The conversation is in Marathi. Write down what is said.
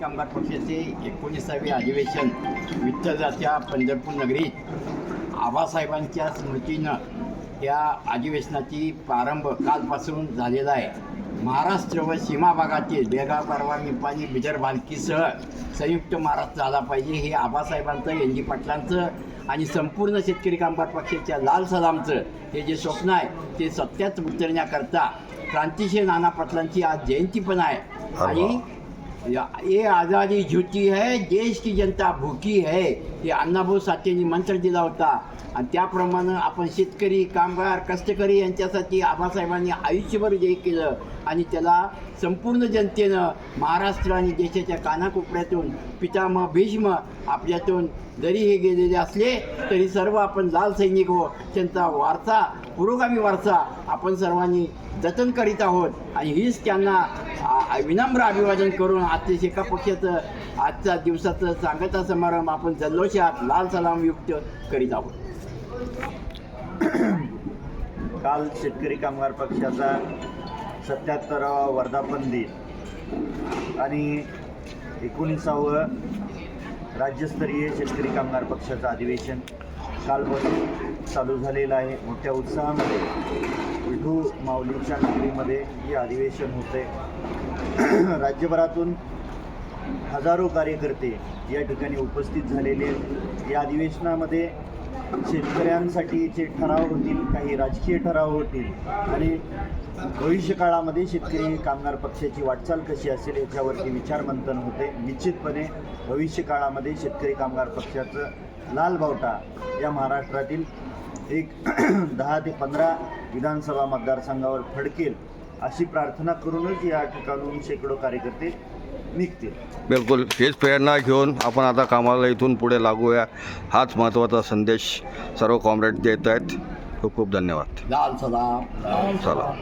कामगार पक्षाचे एकोणीसावे अधिवेशन विठ्ठलाच्या पंढरपूर नगरीत आबासाहेबांच्या स्मृतीनं त्या अधिवेशनाची प्रारंभ कालपासून झालेला आहे. महाराष्ट्र व सीमा भागातील बेळगाव परवा निपाणी बिदर भालकीसह संयुक्त महाराष्ट्र झाला पाहिजे हे आबासाहेबांचं एन जी पाटलांचं आणि संपूर्ण शेतकरी कामगार पक्षाच्या लाल सलामचं हे जे स्वप्न आहे ते सत्यात उतरण्याकरता क्रांतिशील नाना पाटलांची आज जयंती पण आहे. आणि या- ये आज़ादी झुटी है देश की जनता भूकी है. हे अण्णाभाऊ साठेंनी मंत्र दिला होता. आणि त्याप्रमाणे आपण शेतकरी कामगार कष्टकरी यांच्यासाठी आबासाहेबांनी आयुष्यभर जे केलं. आणि त्याला संपूर्ण जनतेनं महाराष्ट्र आणि देशाच्या कानाकोपऱ्यातून पितामह भीष्म आपल्यातून जरी हे गेलेले असले तरी सर्व आपण लाल सैनिक हो त्यांचा वारसा पुरोगामी वारसा आपण सर्वांनी जतन करीत आहोत. आणि हीच त्यांना आ- विनम्र अभिवादन करून आजच्या शेका पक्षाचं आजच्या दिवसाचं सांगता समारंभ आपण जल्लोषात लाल सलामयुक्त करीत आहोत. काल शेतकरी कामगार पक्षाचा सत्याहत्तरावा वर्धापन दिन आणि एकोणीसावं राज्यस्तरीय शेतकरी कामगार पक्षाचं अधिवेशन कालपासून चालू झालेलं आहे. मोठ्या उत्साहामध्ये विठू माऊलीच्या नगरीमध्ये हे अधिवेशन होते राज्यभरातून हजारो कार्यकर्ते या ठिकाणी उपस्थित झालेले आहेत. या अधिवेशनामध्ये शेतकऱ्यांसाठी जे ठराव होतील काही राजकीय ठराव होतील आणि भविष्यकाळामध्ये शेतकरी कामगार पक्षाची वाटचाल कशी असेल याच्यावरती विचारमंथन होते. निश्चितपणे भविष्यकाळामध्ये शेतकरी कामगार पक्षाचं लाल बावटा या महाराष्ट्रातील एक दहा ते पंधरा विधानसभा मतदारसंघावर फडकेल अशी प्रार्थना करूनच या ठिकाणून शेकडो कार्यकर्ते निघतील. बिलकुल हेच प्रेरणा घेऊन आपण आता कामाला इथून पुढे लागूया. हाच महत्त्वाचा संदेश सर्व कॉम्रेड देत आहेत. खूप खूप धन्यवाद. लाल सलाम. चला